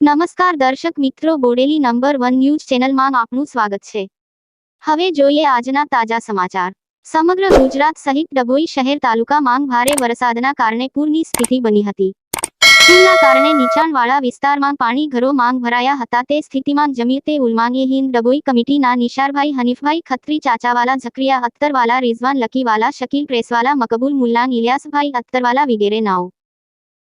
નમસ્કાર દર્શક મિત્રો, બોડેલી નંબર વન ન્યૂઝ ચેનલમાં આપનું સ્વાગત છે. હવે જોઈએ આજના તાજા સમાચાર. સમગ્ર ગુજરાત સહિત ડભોઈ શહેર તાલુકામાં ભારે વરસાદના કારણે પૂરની સ્થિતિ બની હતી. પૂરના કારણે નીચાણવાળા વિસ્તારમાં પાણી ઘરો માંગ ભરાયા હતા. તે સ્થિતિમાં જમીયતે ઉલમાએ હિન્દ ડભોઈ કમિટીના નિશારભાઈ હનીફભાઈ ખત્રી, ચાચાવાલા ઝકરિયા અત્તરવાલા રિઝવાન લકીવાલા, શકીલ પ્રેસવાલા, મકબૂલ મુલ્લાન, ઇલિયાસભાઈ અત્તરવાલા વગેરે નાઓ.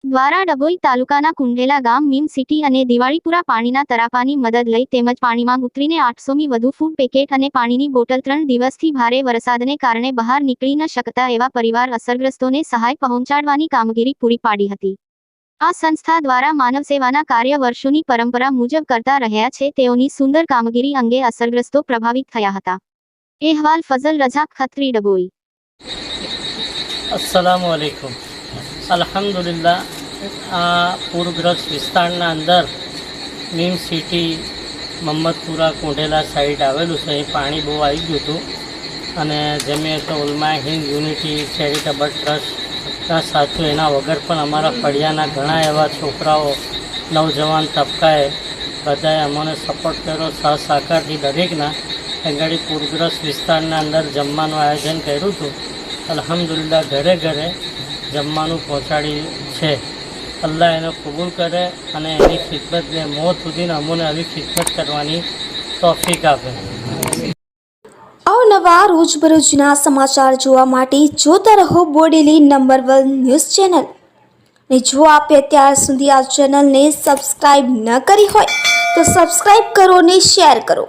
દ્વારા ડભોઈ તાલુકાના કુંડેલા ગામ મીમ સિટી અને દિવાળીપુરા પાણીના તરાપાની મદદ લઈ તેમજ પાણીમાં ઉતરીને આઠસોમી વધુ ફૂડ પેકેટ અને પાણીની બોટલ ત્રણ દિવસથી ભારે વરસાદને કારણે બહાર નીકળી ન શકતા એવા પરિવાર અસરગ્રસ્તોને સહાય પહોંચાડવાની કામગીરી પૂરી પાડી હતી. આ સંસ્થા દ્વારા માનવ સેવાના કાર્ય વર્ષોની પરંપરા મુજબ કરતા રહ્યા છે તેઓની સુંદર કામગીરી અંગે અસરગ્રસ્તો પ્રભાવિત થયા હતા. અહેવાલ ફઝલ રજાક ખત્રી ડભોઈ અસલામ વાલેકુમ અલ્હમ્દુલિલ્લાહ, આ પૂરગ્રસ્ત વિસ્તારના અંદર નીમ સિટી મમ્મદપુરા કુંઢેલા સાઈડ આવેલું છે. અહીં પાણી બહુ આવી ગયું હતું. અને જમિયત ઉલમા હિન્દ યુનિટી ચેરિટેબલ ટ્રસ્ટના સાથીઓ એના વગર પણ અમારા ફળિયાના ઘણા એવા છોકરાઓ, નવજવાન તબકાએ બધાએ અમને સપોર્ટ કર્યો. સહ સહકારથી દરેકના આગળ પૂરગ્રસ્ત વિસ્તારના અંદર જમવાનું આયોજન કર્યું હતું. અલહમદુલિલ્લા ઘરે ઘરે જમવાનું પહોંચાડી છે. અલ્લાહ એને કબૂલ કરે અને એની ખિદમતને મોત સુધીને અમોને આવી ખિદમત કરવાની તોફીક આપે. અવનવા રોજબરોજના સમાચાર જોવા માટે જોતા રહો Bodeli number one news channel. ને જો આપે અત્યાર સુધી આ ચેનલને સબસ્ક્રાઈબ ન કરી હોય, તો સબસ્ક્રાઈબ કરો ને શેર કરો.